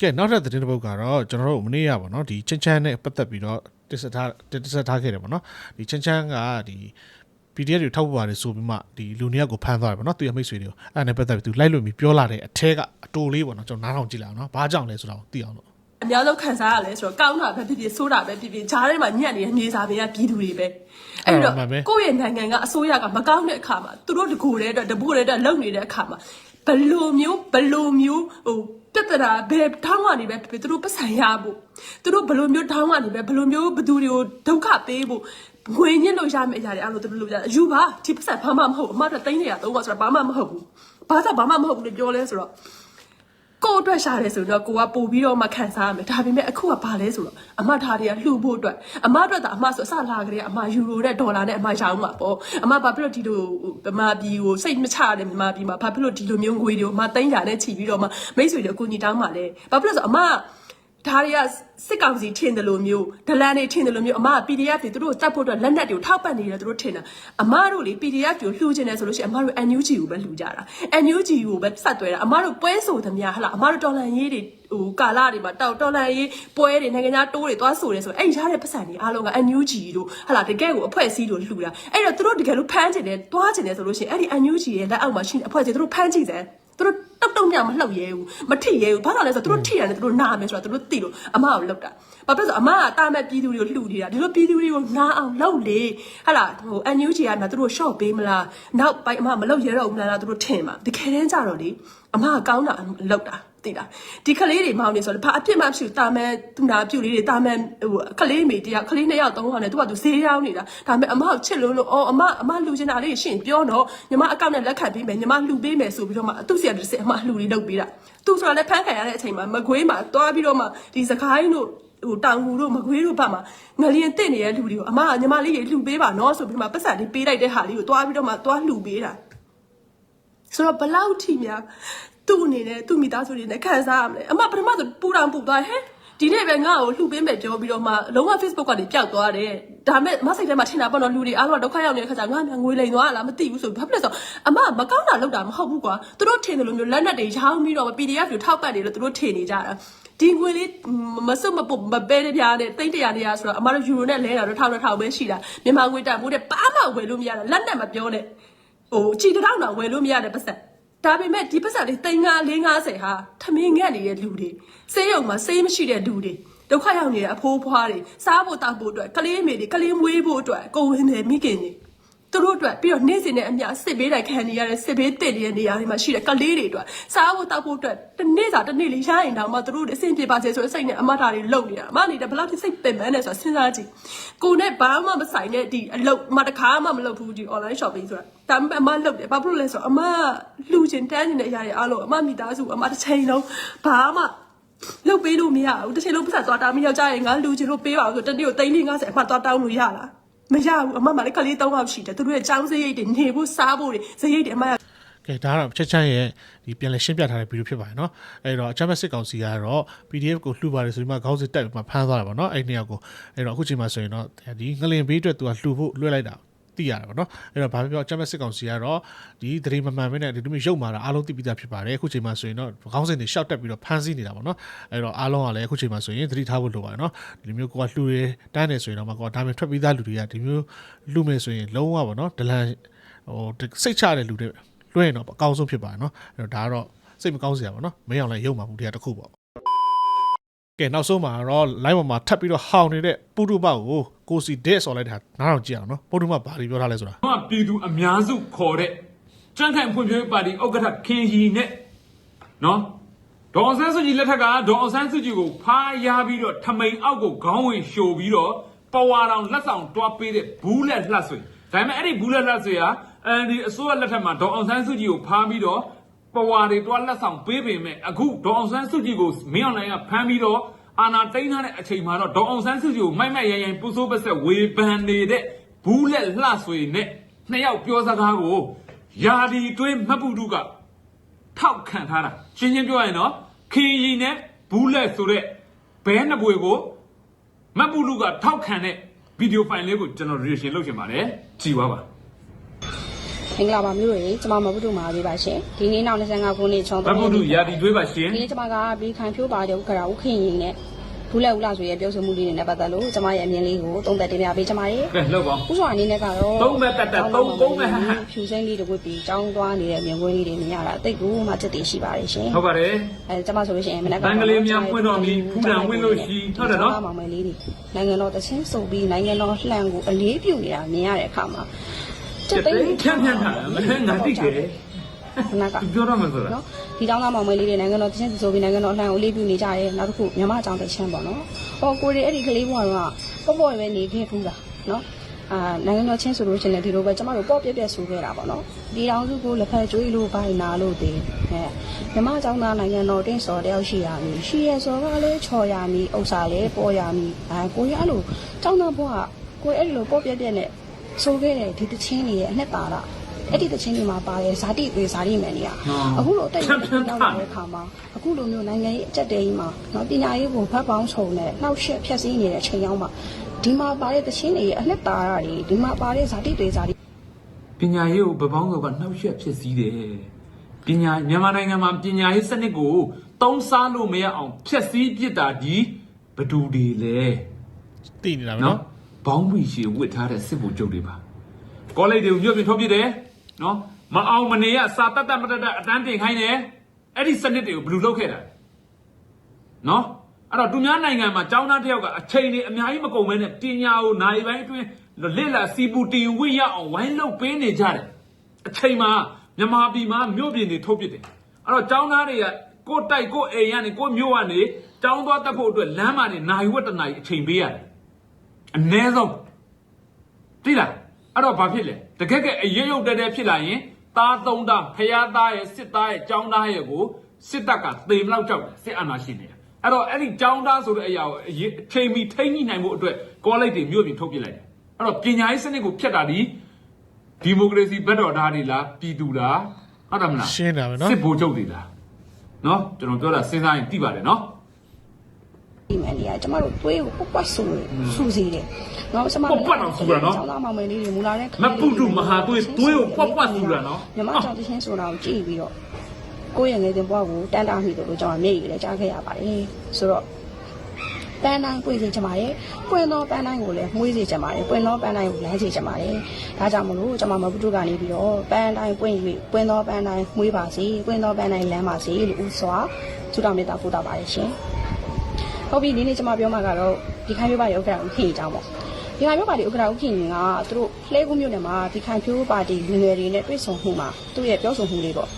ကဲနောက်ထပ်သတင်းတစ်ပုဒ်ကတော့ကျွန်တော်တို့မနေ့ကပေါ့နော်ဒီချင်းချမ်းနဲ့ပတ်သက်ပြီးတော့တစ်ဆက်ထားတစ်ဆက်ထားခဲ့တယ်ပေါ့နော်ဒီချင်းချမ်းကဒီ PDF တွေထောက်ပပါတယ်ဆိုပြီးမှဒီလူနှစ်ယောက်ကိုဖမ်းသွားတယ်ပေါ့နော်သူရမိတ်ဆွေတွေကိုအဲ့ဒါနဲ့ပတ်သက်ပြီးသူလိုက်လို့ပြီးပြောလာတဲ့အထက်ကအတိုလေးပေါ့နော်ကျွန်တော်နားထောင်ကြည့်လိုက်အောင်နော်ဘာကြောင့်လဲဆိုတော့သိအောင်လို့အများဆုံးခံစားရလဲဆိုတော့ကောင်းတာပဲဖြစ်ဖြစ်ဆိုးတာပဲဖြစ်ဖြစ်ဂျားထဲမှာညံ့နေတဲ့နေစာပင်ကပြည်သူတွေပဲအဲ့တော့ကိုယ့်ရဲ့နိုင်ငံကအစိုးရကမကောင်းတဲ့အခါမှာသူတို့တကူတဲ့အတွက်တပူတဲ့အတွက်လုံနေတဲ့အခါမှာဘလိုမျိုးဘလိုမျိုးဟိုပြဿနာဘယ်ထောင်းကနေပဲဖြစ်ဖြစ်သူတို့ပတ်စံရဖို့သူတို့ဘလိုမျိုးထောင်းကနေပဲဘလိုမျိုးဘသူတွေကိုဒုက္ခပေးဖို့ ငွေညစ်လို့ရမယ့်အရာတွေအဲ့လိုသူတို့လုပ်ကြတယ်အယူပါဒီပတ်စံဘာမှမဟုတ်အမတို့တိုင်းနေရတော့ဆိုတော့ဘာမှမဟုတ်ဘူးဘာသာဘာမှမဟုတ်ဘူးလို့ပြောလဲဆိုတော့ကိုယ့်အတွက်ရှာတယ်ဆိုတော့ကိုကပို့ပြီးတော့မှခံစားရမယ်ဒါပေမဲ့အခုကဘာလဲဆိုတော့အမထားတွေကလှူဖို့အတွက်အမအတွက်ဒါအမဆိုအစလာကြတဲ့အမယူရိုနဲ့ဒေါ်လာနဲ့အမရောင်းမှာပေါ့အမဘာဖြစ်လို့ဒီလိုဗမာပြည်ကိုစိတ်မချရတဲ့ဗမာပြည်မှာဘာဖြစ်လို့ဒီလိုမျိုးငွေတွေကိုအမသိန်းတာနဲ့ချီပြီးတော့မှမိတ်ဆွေတွေအကူညီတောင်းပါလဲဘာဖြစ်လို့ဆိုအမ ဒါတွေကစစ်ကောင်စီထင်တယ်လို့မျိုးဒလန်တွေထင်တယ်လို့မျိုးအမက PDF တွေသူတို့တတ်ဖို့အတွက်လက်နက်တွေကိုထောက်ပံ့နေတယ်သူတို့ထင်တာအမတို့လေ PDF တွေကိုလှူချင်တယ်ဆိုလို့ရှိရင်အမတို့ NUG ကိုပဲလှူကြတာ NUG ကိုပဲဆက်သွဲတာအမတို့ပွဲဆိုသမျှဟလာအမတို့တော်လန်ရေးတွေဟိုကာလာတွေမှာတော်တော်လန်ရေးပွဲတွေနိုင်ငံခြားတိုးတွေသွားဆိုတယ်ဆိုအဲ့ရတဲ့ပတ်စံတွေအားလုံးက NUG တို့ဟလာတကယ်ကိုအဖွဲ့အစည်းတို့လှူတာအဲ့တော့သူတို့တကယ်လို့ဖမ်းချင်တယ်တွားချင်တယ်ဆိုလို့ရှိရင်အဲ့ဒီ NUG ရဲ့လက်အောက်မှာရှိတဲ့အဖွဲ့အစည်းသူတို့ဖမ်းကြည့်တယ် သူတို့တောက်တောက်မြမလှုပ်ရဲဘူးမထိရဲဘူးဘာလို့လဲဆိုတော့သူတို့ထိရတယ်သူတို့နာမယ်ဆိုတော့သူတို့သိလို့အမကိုလှုပ်တာဘာဖြစ်လို့ဆိုအမကတာမဲ့ပြည်သူတွေကိုလှူနေတာဒီလိုပြည်သူတွေကိုနာအောင်လှုပ်လေဟလာဟိုအန်ယူဂျီကမှသူတို့ short ပေးမလားနောက်ပိုင်းအမမလှုပ်ရဲတော့ဘူးလားသူတို့ထင်မှာတကယ်တမ်းကြတော့လေအမကကောင်းတာလှုပ်တာ သိလားဒီကလေးတွေမောင်းနေဆိုတော့ဘာအပြစ်မှမရှိဘူးတာမဲသူနာပြုတ်လေးတွေတာမဲဟိုကလေးမိတယောက်ကလေးနှစ်ယောက်သုံးယောက်နဲ့သူကသူဈေးရောက်နေတာဒါပေမဲ့အမကိုချစ်လို့လို့အော်အမအမလူချင်တာလေးရှင့်ပြောတော့ညီမအကောင့်နဲ့လက်ခံပေးမယ်ညီမလှူပေးမယ်ဆိုပြီးတော့မှသူ့စီကတစ်စက်အမလှူလေးလုပ်ပေးတာသူဆိုတာလည်းဖမ်းခံရတဲ့အချိန်မှာမကွေးမှာတွားပြီးတော့မှဒီစကိုင်းတို့ဟိုတောင်ငူတို့မကွေးတို့ဘက်မှာငလျင်တက်နေတဲ့လူတွေကိုအမကညီမလေးတွေလှူပေးပါနော်ဆိုပြီးမှပတ်စံလေးပေးလိုက်တဲ့ဟာလေးကိုတွားပြီးတော့မှတွားလှူပေးတာဆိုတော့ဘလောက်ထိများ သူ့အနေနဲ့သူ့မိသားစုတွေနဲ့ခံစားရမလဲအမပထမဆိုပူတောင်ပူသွားဟဲ့ဒီနေ့ပဲငါ့ကိုလှူပေးမယ်ပြောပြီးတော့မှလုံးဝ Facebook ကနေပျောက်သွားတယ်ဒါမဲ့မဆိုင်ထဲမှာထင်တာပေါ့နော်လူတွေအားလုံးဒုက္ခရောက်နေတဲ့ခါကျငါမှငွေလိမ်သွားလားမသိဘူးဆိုဘာဖြစ်လဲဆိုအမမကောင်းတာလုပ်တာမဟုတ်ဘူးကွာသူတို့ထင်တယ်လို့မျိုးလက်နက်တွေရောင်းပြီးတော့ PDF တွေထောက်ပတ်တယ်လို့သူတို့ထင်နေကြတာဒီငွေလေးမစွတ်မပုတ်မပဲတဲ့ပြားတဲ့တိတ်တရာနေရဆိုတော့အမတို့ယူရိုနဲ့လဲတာတော့ထောက်တော့ထောက်ပဲရှိတာမြန်မာငွေတက်မိုးတဲ့ပါမဝယ်လို့မရတာလက်နက်မပြောနဲ့ဟိုချီတောင်းတော့ဝယ်လို့မရတဲ့ပတ်စံ ဒါပေမဲ့ဒီပတ်စံလေး3 5 50ဟာထမင်းငက်နေတဲ့လူတွေစေးရုံမှာစေးမရှိတဲ့လူတွေဒုက္ခရောက်နေတဲ့အဖိုးဖွားတွေစားဖို့တောက်ဖို့အတွက်ကလေးမေတွေကလေးမွေးဖို့အတွက်ကိုယ်ဝင်နေမိခင်တွေ သူတို့အတွက်ပြီးတော့နေ့စဉ်နဲ့အမျှစစ်ဘေးတိုင်းခံနေရတဲ့စစ်ဘေးတစ်နေတဲ့နေရာတွေမှာရှိတဲ့ကလေးတွေအတွက်စားဖို့တောက်ဖို့အတွက်တစ်နေ့စာတစ်နေ့လေးရရင်တော့မှသူတို့အဆင်ပြေပါစေဆိုတဲ့စိတ်နဲ့အမတာတွေလုံနေတာအမနေတဲ့ဘယ်လောက်ထိစိတ်ပင်ပန်းနေဆိုတာစဉ်းစားကြည့်ကိုနဲ့ဘာမှမဆိုင်တဲ့ဒီအလုပ်မတခါမှမလုပ်ဘူးဒီ online shopping ဆိုတာဒါပေမဲ့အမလုပ်တယ်ဘာဖြစ်လို့လဲဆိုတော့အမလူချင်းတန်းနေတဲ့အရာတွေအားလုံးအမမိသားစုအမတစ်ချိန်လုံးဘာမှလုပ်ပေးလို့မရဘူးတစ်ချိန်လုံးပတ်သက်သွားတာမယောက်ျားရင်ငါလူချင်းလို့ပေးပါဦးဆိုတနေ့ကို350အမှသွားတောင်းလို့ရလား မရဘူးအမမလည်းကလေးတောင်းအောင်ရှိတယ်သူတို့ရဲ့ចောင်းစရိတ်တွေနေဖို့စားဖို့တွေစရိတ်တွေအမ ကဲဒါကတော့ချက်ချမ်းရဲ့ဒီပြန်လည်ရှင်းပြထားတဲ့ဗီဒီယိုဖြစ်ပါတယ်เนาะအဲ့တော့အချမ်းမစစ်ကောင်စီကတော့ PDF ကိုလှူပါတယ်ဆိုပြီးမှခေါင်းစစ်တက်ပြီးမှဖမ်းသွားတာပေါ့เนาะအဲ့ဒီနှစ်ယောက်ကိုအဲ့တော့အခုချိန်မှာဆိုရင်တော့ဒီငလင်ဘေးအတွက်သူကလှူဖို့လွှဲလိုက်တာ သိရတာပေါ့နော်အဲ့တော့ဘာဖြစ်ပြောအချမ်းမစစ်ကောင်စီကတော့ဒီသတိမမှန်ပဲနဲ့ဒီလိုမျိုးရုပ်မာတာအားလုံးသိပြီးသားဖြစ်ပါတယ်အခုချိန်မှာဆိုရင်တော့ခေါင်းစဉ်တွေရှောက်တက်ပြီးတော့ဖမ်းဆီးနေတာပေါ့နော်အဲ့တော့အားလုံးကလည်းအခုချိန်မှာဆိုရင်သတိထားဖို့လိုပါတယ်နော်ဒီလိုမျိုးကိုကလှူရဲတန်းနေဆိုရင်တော့မကောဒါပေမဲ့ထွက်ပြီးသားလူတွေကဒီမျိုးလှူမယ်ဆိုရင်လုံးဝပေါ့နော်ဒလန်ဟိုစိတ်ချတဲ့လူတွေလွှဲရင်တော့အကောင်းဆုံးဖြစ်ပါတယ်နော်အဲ့တော့ဒါကတော့စိတ်မကောင်းစရာပေါ့နော်မင်းအောင်လည်းရုပ်မှာဘူးတရားတစ်ခုပေါ့ ကဲနောက်ဆုံးမှာတော့ live ပေါ်မှာထပ်ပြီးတော့ဟောင်းနေတဲ့ပုထုပကိုကိုစီဒဲဆော်လိုက်တာနားထောင်ကြည့်အောင်နော်ပုထုပဘာတွေပြောထားလဲဆိုတာ။ဟောပြည်သူအများစုခေါ်တဲ့ကြံ့ခိုင်ဖွံ့ဖြိုးရေးပါတီဥက္ကဋ္ဌခင်ရီနဲ့နော်ဒေါအောင်ဆန်းစုကြည်လက်ထက်ကဒေါအောင်ဆန်းစုကြည်ကိုဖားရပြီးတော့ထမိန်အောက်ကိုခေါင်းဝင်လျှိုပြီးတော့ပဝါတောင်လက်ဆောင်တွားပေးတဲ့ဘူးလက်လှဆွေဒါပေမဲ့အဲ့ဒီဘူးလက်လှဆွေဟာအဲဒီအစိုးရလက်ထက်မှာဒေါအောင်ဆန်းစုကြည်ကိုဖားပြီးတော့ ပဝါတွေတွားလက်ဆောင်ပေးပေမဲ့အခုဒေါအောင်ဆန်းစုကြည်ကိုမင်းအောင်လိုင်းကဖမ်းပြီးတော့အာနာတိန်ထားတဲ့အချိန်မှာတော့ဒေါအောင်ဆန်းစုကြည်ကိုမိုက်မိုက်ရိုင်ရိုင်ပူဆိုးပက်ဆက်ဝေဖန်နေတဲ့ဘူးလက်လှဆွေနဲ့နှစ်ယောက်ပြောစကားကိုယာဒီတွင်းမတ်ပုတုကထောက်ခံထားတာရှင်းရှင်းပြောရရင်တော့ခင်ရီနဲ့ဘူးလက်ဆိုတဲ့ဘဲနှစ်ပွေကိုမတ်ပုလူကထောက်ခံတဲ့ဗီဒီယိုဖိုင်လေးကိုကျွန်တော် reaction လုပ်ချင်ပါတယ်ကြည်ပါပါ မင်္ဂလာပါမျိုးတွေကျွန်မမဘုဒ္ဓမာလေးပါရှင်ဒီနေ့နောက်25ခုနှစ်ချောင်းမတ်ပုလူယာဒီတွေးပါရှင်ဒီနေ့ကျွန်မကဘီခိုင်ဖြိုးပါတဲ့ဥက္ကရာဥခင်ရင်နဲ့ဘူးလက်ဦးလာဆိုရဲ့ပြောဆိုမှုလေးတွေနဲ့ပတ်သက်လို့ကျွန်မရဲ့အမြင်လေးကိုသုံးသပ်တင်ပြပေးချင်ပါတယ်ကဲလှုပ်ပါဥစွာအနေနဲ့ကတော့သုံးမဲ့တက်တက်သုံးကုန်းမဲ့ဟဟဖြူစိမ့်လေးတွေဝတ်ပြီးចောင်းသွားနေတဲ့မြင်ကွင်းလေးတွေမြင်ရတာအသိကူမှချက်တည်ရှိပါတယ်ရှင်ဟုတ်ပါတယ်အဲကျွန်မဆိုလို့ရှိရင်မနေ့ကတန်ကလေးများဖွင့်တော်မူဖူးတံဝင်းလို့ရှိဟုတ်တယ်နော်မောင်မယ်လေးတွေနိုင်ငံတော်တချင်းစုပ်ပြီးနိုင်ငံတော်လှန်ကိုအလေးပြုနေတာမြင်ရတဲ့အခါမှာ ကျက်သိမ်းဖြန့်ဖြန့်ထားတာမင်းငါသိတယ်ခဏကသူပြောတော့မှဆိုတာနော်ဒီတောင်းသားမောင်မဲလေးတွေနိုင်ငံတော်တချင်းဆိုပြီးနိုင်ငံတော်အလှန်ကိုလေးပြုနေကြတယ်နောက်တစ်ခုမြန်မာအကြောင်းတချင်းပေါ့နော်ဟောကိုရီအဲ့ဒီကလေးဘွားကပေါ့ပေါ့ပဲနေခဲ့ဘူးလားနော်အာနိုင်ငံတော်ချင်းဆိုလို့ရှိရင်ဒီလိုပဲကျမတို့ပေါ့ပြက်ပြက်ဆိုခဲ့တာပေါ့နော်ဒီတောင်စုကိုလက်ဖက်ကျွေးလို့ဘိုင်းနာလို့တည်အဲမြန်မာအကြောင်းသားနိုင်ငံတော်တင်းစော်တယောက်ရှိရမည်ရှိရစော်ကလည်းချော်ရမည်ဥစ္စာလည်းပေါ်ရမည်အဲကိုရီအဲ့လိုတောင်းသားဘွားကကိုရီအဲ့လိုပေါ့ပြက်ပြက်နဲ့ ဆိုခဲ့တဲ့ဒီတချင်းတွေရဲ့အနှစ်သာရအဲ့ဒီတချင်းတွေမှာပါတယ်ဇာတိတွေဇာတိမယ်နေရအခုလိုတက်ရောက်ရောက်လာတဲ့အခါမှာအခုလိုမျိုးနိုင်ငံရေးအကြက်တဲကြီးမှာနော်ပညာရေးကိုဖတ်ပေါင်းဆုံနဲ့နှောက်ယှက်ဖျက်ဆီးနေတဲ့ချိန်ရောက်မှာဒီမှာပါတဲ့တချင်းတွေရဲ့အနှစ်သာရတွေဒီမှာပါတဲ့ဇာတိတွေဇာတိပညာရေးကိုဗပောင်းကနှောက်ယှက်ဖြစ်စည်းတယ်ပညာမြန်မာနိုင်ငံမှာပညာရေးစနစ်ကိုတုံးစားလို့မရအောင်ဖျက်ဆီးပစ်တာဒီဘဒူတွေလဲသိနေတာပဲနော်နော် ဘောင်းဘီရှည်ဝစ်ထားတဲ့စစ်ဗိုလ်ချုပ်တွေပါကောလိပ်တွေကိုမြို့ပြင်ထုတ်ပြတယ်နော်မအောင်မနေရစာတတ်တတ်မတတ်တတ်အတန်းတင်ခိုင်းတယ်အဲ့ဒီစနစ်တွေကိုဘယ်လိုလုပ်ခဲ့တာလဲနော်အဲ့တော့သူများနိုင်ငံမှာကျောင်းသားတစ်ယောက်ကအချိန်တွေအများကြီးမကုန်ဘဲနဲ့ပညာကိုနိုင်ပိုင်းအတွင်းလစ်လာစီပူတင်ဝိရအောင်ဝိုင်းလုပ်ပေးနေကြတယ်အချိန်မှာမြန်မာပြည်မှာမြို့ပြင်တွေထုတ်ပစ်တယ်အဲ့တော့ကျောင်းသားတွေကကိုယ်တိုက်ကိုယ်အိမ်ကနေကိုယ်မြို့ကနေကျောင်းသွားတက်ဖို့အတွက်လမ်းမှာနေနိုင်ဝက်တနားကြီးအချိန်ပေးရတယ် အ ਨੇ ဆုံးသိလားအဲ့တော့ဘာဖြစ်လဲတကယ်ကအရေးရုပ်တဲတဲဖြစ်လာရင်သားသုံးသားဖျားသားရဲ့စစ်သားရဲ့ကျောင်းသားရဲ့ကိုစစ်တပ်ကသေမလောက်ကြောက်တယ်စစ်အာဏာရှင်တွေကအဲ့တော့အဲ့ဒီကျောင်းသားဆိုတဲ့အရာကိုအရေးအချိန်မီထိမ့်ညှိနိုင်ဖို့အတွက်ကောလိပ်တွေမြို့ပြင်ထုတ်ပြစ်လိုက်တယ်အဲ့တော့ပညာရေးစနစ်ကိုဖျက်တာဒီဒီမိုကရေစီဘက်တော်သားတွေလားပြည်သူလားဟုတ်တယ်မလားရှင်းတာပဲနော်စစ်ဗိုလ်ချုပ်တွေလားနော်ကျွန်တော်ပြောတာစဉ်းစားရင်သိပါတယ်နော် ဒီမှန်လေးကကျမတို့သွေးကိုပုတ်ပွတ်ဆူဆူစီတယ်။နော်ကျမပုတ်ပွတ်အောင်ဆူတာနော်ကျောင်းသားမောင်မယ်လေးတွေမူလာတဲ့မပုတုမဟာသွေးသွေးကိုပွက်ပွက်ဆူတာနော်မြမကျောင်းတချင်းဆိုတာကိုကြည့်ပြီးတော့ကိုယ့်ရဲ့ငယ်စဉ်ဘဝကိုတန်းတာမိတယ်လို့ကျွန်တော်မျက်ရည်လည်းကြားခဲ့ရပါတယ်။ဆိုတော့ပန်းတိုင်းပွင့်စေချင်ပါတယ်။ပွင့်သောပန်းတိုင်းကိုလည်းမှုေးစေချင်ပါတယ်။ပွင့်သောပန်းတိုင်းကိုလမ်းစေချင်ပါတယ်။ဒါကြောင့်မလို့ကျွန်မမပုတုကနေပြီးတော့ပန်းတိုင်းပွင့်၍ပွင့်သောပန်းတိုင်းမှုေးပါစေ။ပွင့်သောပန်းတိုင်းလမ်းပါစေလို့ဥစွာဆုတောင်းမေတ္တာပို့တာပါတယ်ရှင်။ ဟုတ်ပြီဒီနေ့ကျွန်မပြောမှာကတော့ဒီခိုင်မျိုးပါရုပ်ကရာဥခင်အကြောင်းပေါ့ဒီခိုင်မျိုးပါဒီဥက္ကရာဥခင်ကသူတို့လှဲကူးမျိုးနယ်မှာဒီခိုင်ဖြိုးပါတီလူငယ်တွေနဲ့တွေ့ဆုံမှုမှာသူ့ရဲ့ပြောဆိုမှုလေးပေါ့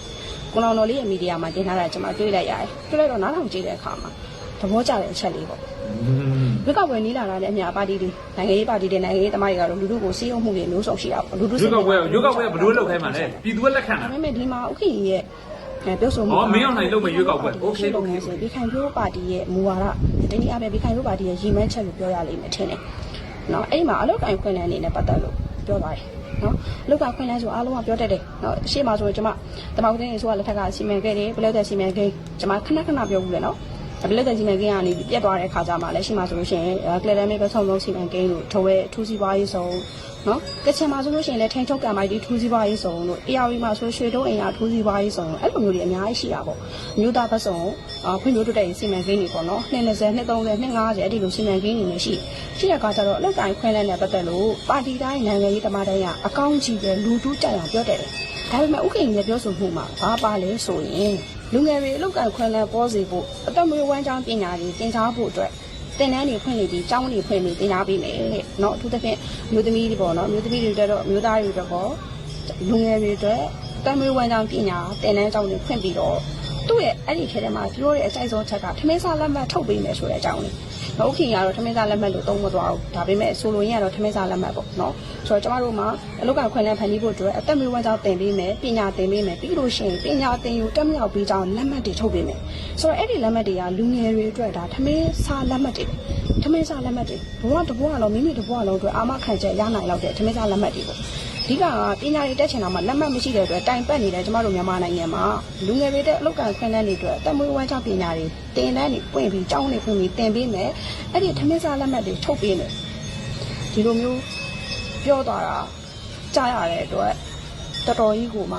ကိုလောင်တော်လေးရဲ့မီဒီယာမှာတင်ထားတာကျွန်မတွေ့လိုက်ရတယ်တွေ့လိုက်တော့နားထောင်ကြည့်တဲ့အခါမှာသဘောကျတဲ့အချက်လေးပေါ့ဘက်ကဝယ်နီးလာတာလည်းအများပါတီတွေနိုင်ငံရေးပါတီတွေနိုင်ငံရေးသမားတွေကတော့လူတို့ကိုစီးရုံမှုတွေမျိုးစုံရှိတာပေါ့လူတို့ရွေးကောက်ပွဲရွေးကောက်ပွဲကဘယ်လိုလုပ်ခိုင်းမှာလဲပြည်သူကလက်ခံတာဒါပေမဲ့ဒီမှာဥခင်ရဲ့ အဲပြောဆိုမှုအော်မင်းအောင်နိုင်လုပ်မယ်ရွေးကောက်ပွဲ Okay, လုပ်ငန်းစဉ်ဒီခိုင်ဖြိုးပါတီရဲ့မူဝါဒတနည်းအားဖြင့်ဒီခိုင်ဖြိုးပါတီရဲ့ရည်မှန်းချက်လို့ပြောရလိမ့်မယ်ထင်တယ်။နော်အဲ့ဒီမှာအလောက်ကိုင်ခွင့်လန်းအနေနဲ့ပတ်သက်လို့ပြောပါတယ်။နော်အလောက်ကိုင်ခွင့်လန်းဆိုအားလုံးကပြောတတ်တယ်။နော်အရှိမဆိုကျွန်မတမောက်တင်းဆိုကလက်ထက်ကစီမံခဲ့တယ်ဘယ်လောက်တဲ့စီမံကိန်းကျွန်မခဏခဏပြောဘူးလေနော်။ ဘယ်လောက်တဲ့စီမံကိန်းကနေပြတ်သွားတဲ့အခါကျမှလည်းရှိမှဆိုလို့ရှိရင်ကလဒန်မေပဲဆုံးဆုံးစီမံကိန်းလို့ထိုးဝဲထူးစီးပွားရေးဆုံးနော်ကချင်မှာဆိုလို့ရှိရင်လည်းထိန်ထုတ်ကံမိုက်ဒီထူးစီးပွားရေးဆုံးလို့အေယာဝီမှာဆိုရွှေတုံးအိမ်ယာထူးစီးပွားရေးဆုံးအဲ့လိုမျိုးတွေအများကြီးရှိတာပေါ့မြို့သားဘက်ဆုံးအာဖွံ့ဖြိုးတိုးတက်ရေးစီမံကိန်းတွေပေါ့နော်220 230 250အဲ့ဒီလိုစီမံကိန်းတွေလည်းရှိရှိတဲ့အခါကျတော့အလောက်ကိုင်းခွဲလန်းတဲ့ပတ်သက်လို့ပါတီတိုင်းနိုင်ငံရေးတမတိုင်းကအကောင့်ကြီးပဲလူတူးကြအောင်ပြောတယ်ဒါပေမဲ့ဥက္ကဋ္ဌရဲ့ပြောဆိုမှုမှာဘာပါလဲဆိုရင် လူငယ်တွေအလောက်ကိုင်းခွဲလန်းပေါ်စီဖို့အသက်မွေးဝမ်းကြောင်းပညာတွေသင်ကြားဖို့အတွက် တင်တန်းတွေဖွင့်နေပြီးကျောင်းတွေဖွင့်နေတင်ထားပေးမယ်တဲ့เนาะအထူးသဖြင့်မျိုးသမီးတွေပေါ့เนาะမျိုးသမီးတွေတက်တော့မျိုးသားတွေတက်ပေါ့လူငယ်တွေအတွက်တမ်းမွေးဝမ်းကြောင်းပညာတင်တန်းကျောင်းတွေဖွင့်ပြီးတော့သူ့ရဲ့အဲ့ဒီထဲထဲမှာပြောတဲ့အကြိုက်ဆုံးချက်ကထမင်းစားလက်မှတ်ထုတ်ပေးမယ်ဆိုတဲ့အကြောင်းလေး။ ဟုတ်ခင်ကတော့ထမင်းစားလက်မှတ်လို့သုံးမသွားဘူး။ဒါပေမဲ့ဆိုလိုရင်းကတော့ထမင်းစားလက်မှတ်ပေါ့နော်။ဆိုတော့ကျမတို့မှာအလုတ်ကခွင့်လန်းဖန်တီးဖို့အတွက်အသက်မွေးဝမ်းကြောင်းတင်ပေးမယ်ပညာတင်ပေးမယ်ပြီးလို့ရှိရင်ပညာသင်ယူတက်မြောက်ပြီးကြောင်းလက်မှတ်တွေထုတ်ပေးမယ်။ဆိုတော့အဲ့ဒီလက်မှတ်တွေကလူငယ်တွေအတွက်ဒါထမင်းစားလက်မှတ်တွေပဲ။ထမင်းစားလက်မှတ်တွေဘဝတစ်ဘဝလုံးမိမိတစ်ဘဝလုံးအတွက်အာမခံချက်ရနိုင်လောက်တဲ့ထမင်းစားလက်မှတ်တွေပေါ့။အ ဓိကကပညာရေးတက်ချင်တာမှလက်မှတ်မရှိတဲ့အတွက်တိုင်ပတ်နေတဲ့ကျမတို့မြန်မာနိုင်ငံမှာလူငယ်တွေတဲ့အလုပ်ကံခွင့်လန်းတွေအတွက်အသက်မွေးဝမ်းကြောင်းပညာတွေတင်တန်းတွေပွင့်ပြီးကျောင်းတွေဖွင့်ပြီးသင်ပေးမယ်အဲ့ဒီထမင်းစားလက်မှတ်တွေထုတ်ပေးမယ်ဒီလိုမျိုးပြောသွားတာကြားရတဲ့အတွက်တော်တော်ကြီးကိုမှ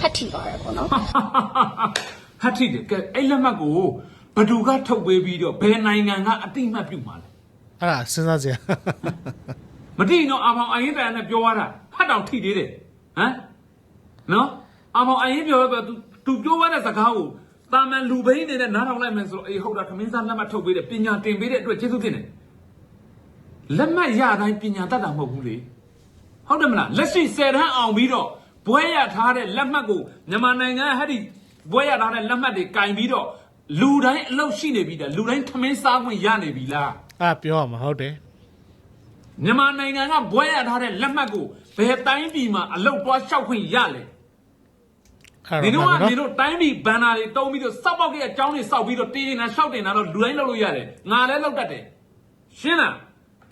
ဖတ်ထိပါတယ်ပေါ့နော်ဟတ်ထိတယ်ကဲအဲ့လက်မှတ်ကိုဘယ်သူကထုတ်ပေးပြီးတော့ဘယ်နိုင်ငံကအတိမတ်ပြုမှာလဲအဲ့ဒါစဉ်းစားစရာမတိနော်အာဖောင်အရင်တန်နဲ့ပြောရတာ ဖတ်တောင်ထိသေးတယ်ဟမ်နော်အာဖောင်အရင်ပြောရတော့ तू तू ပြောရတဲ့စကားကိုတာမန်လူဘိန်းနေတဲ့နားထောင်လိုက်မယ်ဆိုတော့အေးဟုတ်တာခမင်းစားလက်မှတ်ထုတ်ပေးတယ်ပညာတင်ပေးတဲ့အတွက်ကျေးဇူးတင်တယ်လက်မှတ်ရတိုင်းပညာတတ်တာမဟုတ်ဘူးလေဟုတ်တယ်မလားလက်ရှိ10တန်းအောင်ပြီးတော့ဘွဲရထားတဲ့လက်မှတ်ကိုမြန်မာနိုင်ငံဟဲ့ဒီဘွဲရထားတဲ့လက်မှတ်တွေကင်ပြီးတော့လူတိုင်းအလုပ်ရှိနေပြီတဲ့လူတိုင်းထမင်းစားခွင့်ရနေပြီလားအဲ့ပြောရမှာဟုတ်တယ်မြန်မာနိုင်ငံကဘွဲရထားတဲ့လက်မှတ်ကို ဘယ်တိုင်းပြည်မှာအလုပ်သွားလျှောက်ခွင့်ရလဲအဲ့ဒီတော့တော့မှကနော်ဒီတော့တိုင်းပြည်ဘန်နာတွေတုံးပြီးတော့စောက်ပေါက်ရဲ့အကြောင်းတွေစောက်ပြီးတော့တင်းနေတာလျှောက်တင်တာတော့လူတိုင်းလုပ်လို့ရတယ်ငါလည်းလုပ်တတ်တယ်ရှင်းလား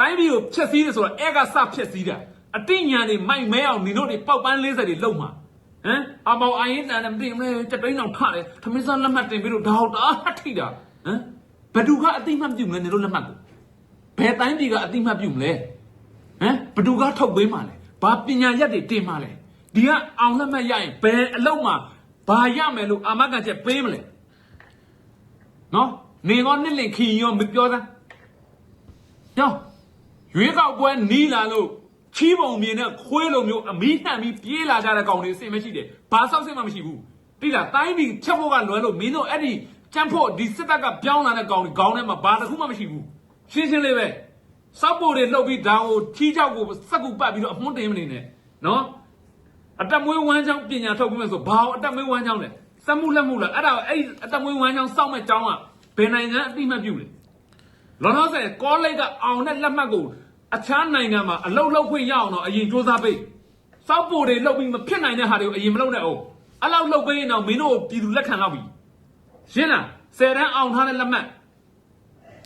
တိုင်းပြည်ကိုဖျက်ဆီးတယ်ဆိုတော့အဲ့ကစဖျက်ဆီးတာအတိညာတွေမိုက်မဲအောင်နေတို့တွေပေါက်ပန်း40တွေလုံမှာဟမ်အမောင်အရင်တန်တယ်မသိမလဲတက်တိုင်းအောင်ထတယ်ထမင်းစားလက်မှတ်တင်ပြီးတော့ဒါဟုတ်တာဟတ်ထိတာဟမ်ဘယ်သူကအတိမတ်ပြုမလဲနေတို့လက်မှတ်ကိုဘယ်တိုင်းပြည်ကအတိမတ်ပြုမလဲဟမ်ဘသူကထုတ်ပေးမှလဲ ဘာပညာရက်တွေတင်မှလဲဒီကအောင်လက်မှတ်ရရင်ဘယ်အလုံးမှာဘာရမယ်လို့အာမခံချက်ပေးမလဲနော်နေကောနှစ်လင်ခီရောမပြောသားကြောင်းရွေးကောက်ပွဲနီးလာလို့ချီးပုံမြင်တဲ့ခွေးလိုမျိုးအမီးနှံပြီးပြေးလာကြတဲ့ကောင်တွေအစင်မရှိတယ်ဘာဆောက်စင်မှမရှိဘူးတိလားတိုင်းပြည်ချက်ဖို့ကလွယ်လို့မင်းတို့အဲ့ဒီချမ်းဖို့ဒီစစ်တပ်ကပြောင်းလာတဲ့ကောင်ဒီခေါင်းထဲမှာဘာတစ်ခုမှမရှိဘူးရှင်းရှင်းလေးပဲ စောက်ဖို့တွေလှုပ်ပြီးဒါကိုထီးချောက်ကိုစက်ကူပတ်ပြီးတော့အမွှန်းတင်မနေနဲ့နော်အတက်မွေးဝမ်းချောင်းပညာထုတ်ပြီးမှဆိုဘာလို့အတက်မွေးဝမ်းချောင်းလဲစက်မှုလက်မှုလားအဲ့ဒါအဲ့အတက်မွေးဝမ်းချောင်းစောက်မဲ့ကျောင်းကဘယ်နိုင်ငံအတိမတ်ပြုလဲလောလောဆယ်ကောလိပ်ကအောင်တဲ့လက်မှတ်ကိုအခြားနိုင်ငံမှာအလုတ်လောက်ခွင့်ရအောင်တော့အရင်စ조사ပေးစောက်ပိုတွေလောက်ပြီးမဖြစ်နိုင်တဲ့ဟာတွေကိုအရင်မလုပ်နဲ့အောင်အဲ့လောက်လောက်ပေးရင်တော့မင်းတို့ပြည်သူလက်ခံတော့ပြီရှင်းလားဆယ်တန်းအောင်ထားတဲ့လက်မှတ်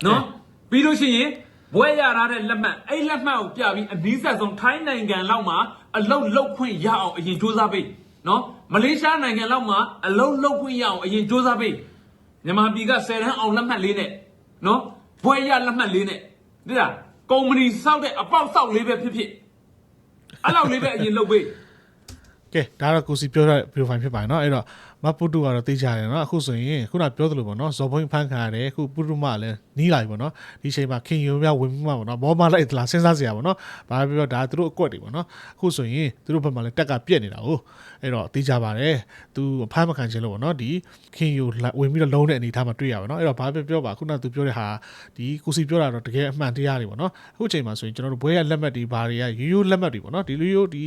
နော်ပြီးလို့ရှိရင် ဘွဲရထားတဲ့လက်မှတ်အဲ့လက်မှတ်ကိုပြပြီးအနည်းဆက်ဆုံးထိုင်းနိုင်ငံလောက်မှာအလုတ်လုတ်ခွင့်ရအောင်အရင်စူးစမ်းပေးနော်မလေးရှားနိုင်ငံလောက်မှာအလုတ်လုတ်ခွင့်ရအောင်အရင်စူးစမ်းပေးမြန်မာပြည်က10တန်းအောင်လက်မှတ်လေးနဲ့နော်ဘွဲရလက်မှတ်လေးနဲ့ဒီလားကုမ္ပဏီစောက်တဲ့အပေါက်စောက်လေးပဲဖြစ်ဖြစ်အဲ့လောက်လေးပဲအရင်လုတ်ပေးကဲဒါတော့ကိုစီပြောတဲ့ profile ဖြစ်ပါတယ်เนาะအဲ့တော့ မပူတူကတော့သိကြတယ်နော်အခုဆိုရင်ခုနပြောသလိုပေါ့နော်ဇော်ဘွင်းဖန်ခံရတယ်အခုပူတူမလည်းနီးလာပြီပေါ့နော်ဒီချိန်မှာခင်ယုံပြဝင်ပြီးမှပေါ့နော်ဘောမလိုက်သလားစဉ်းစားစရာပေါ့နော်ဘာပြောပြောဒါသူတို့အကွက်တွေပေါ့နော်အခုဆိုရင်သူတို့ဘက်မှာလည်းတက်ကပြက်နေတာကိုအဲ့တော့သိကြပါတယ်သူဖမ်းမခံချင်လို့ပေါ့နော်ဒီခင်ယုံဝင်ပြီးတော့လုံးတဲ့အနေထားမှာတွေ့ရပါတော့အဲ့တော့ဘာပြောပြောပါခုနသူပြောတဲ့ဟာဒီကုစီပြောတာတော့တကယ်အမှန်တရားတွေပေါ့နော်အခုချိန်မှာဆိုရင်ကျွန်တော်တို့ဘွဲရလက်မှတ်တွေဘာတွေကရိုးရိုးလက်မှတ်တွေပေါ့နော်ဒီရိုးရိုးဒီ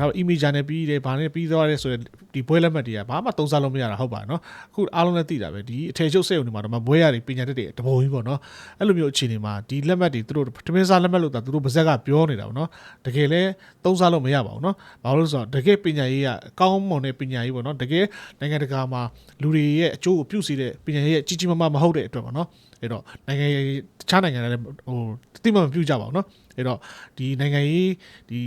ဒါ image နဲ့ပြီးတယ်ဘာနဲ့ပြီးသွားတယ်ဆိုတော့ဒီဘွဲလက်မှတ်တွေကဘာမှသုံးစားလို့မရတာဟုတ်ပါနော်အခုအားလုံးလည်းသိတာပဲဒီအထည်ချုပ်စက်ုံတွေမှာတော့မဘွဲရတွေပညာတတ်တွေတပုံကြီးပေါ့နော်အဲ့လိုမျိုးအခြေအနေမှာဒီလက်မှတ်တွေသူတို့တမင်းစားလက်မှတ်လို့တာသူတို့ပါဇက်ကပြောနေတာပေါ့နော်တကယ်လဲသုံးစားလို့မရပါဘူးနော်ဘာလို့လဲဆိုတော့တကယ်ပညာရေးကကောင်းမွန်တဲ့ပညာရေးပေါ့နော်တကယ်နိုင်ငံတကာမှာလူတွေရဲ့အကျိုးကိုပြုစီတဲ့ပညာရေးရဲ့ကြီးကြီးမားမားမဟုတ်တဲ့အတွက်ပေါ့နော်အဲ့တော့နိုင်ငံရေးတခြားနိုင်ငံတွေလည်းဟိုတိမမပြုကြပါဘူးနော်အဲ့တော့ဒီနိုင်ငံရေးဒီ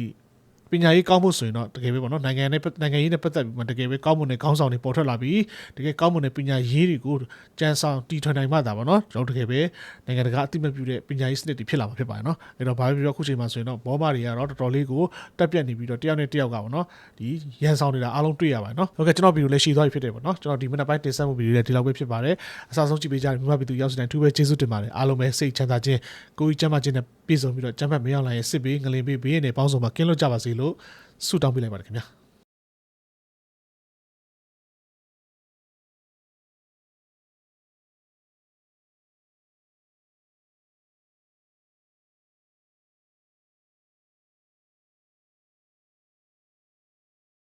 ပညာရေးကောင်းဖို့ဆိုရင်တော့တကယ်ပဲပေါ့နော်နိုင်ငံနဲ့ပတ်နိုင်ငံရေးနဲ့ပတ်သက်ပြီးမှတကယ်ပဲကောင်းမွန်တဲ့ခေါင်းဆောင်တွေပေါ်ထွက်လာပြီးတကယ်ကောင်းမွန်တဲ့ပညာရေးတွေကိုကြံဆောင်တည်ထွင်နိုင်မှသာပေါ့နော်ကျွန်တော်တို့တကယ်ပဲနိုင်ငံတကာအသိအမှတ်ပြုတဲ့ပညာရေးစနစ်တွေဖြစ်လာမှာဖြစ်ပါတယ်နော်အဲ့တော့ဘာပဲပြောခုချိန်မှာဆိုရင်တော့ဘောမတွေကတော့တော်တော်လေးကိုတက်ပြတ်နေပြီးတော့တယောက်နဲ့တယောက်ကပေါ့နော်ဒီရန်ဆောင်နေတာအားလုံးတွေ့ရပါတယ်နော်ဟုတ်ကဲ့ကျွန်တော်ဗီဒီယိုလည်းရှည်သွားပြီဖြစ်တယ်ပေါ့နော်ကျွန်တော်ဒီမနက်ပိုင်းတင်ဆက်မှုဗီဒီယိုလည်းဒီလောက်ပဲဖြစ်ပါတယ်အစားဆုံးကြည့်ပေးကြတဲ့မြန်မာပြည်သူရောက်စတဲ့သူပဲကျေးဇူးတင်ပါတယ်အားလုံးပဲစိတ်ချမ်းသာခြင်းကိုယ်ကြီးချမ်းသာခြင်းနဲ့ပြည့်စုံပြီးတော့ကျမ်းဖတ်မရောက်လာရဲ့စစ်ဘေးငလင်ဘေးဘေးနဲ့ပေါင်းစုံမှာကင်းလွတ်ကြပါစေလို့ဆုတောင်းပေးလိုက်ပါတယ်ခင်ဗျာ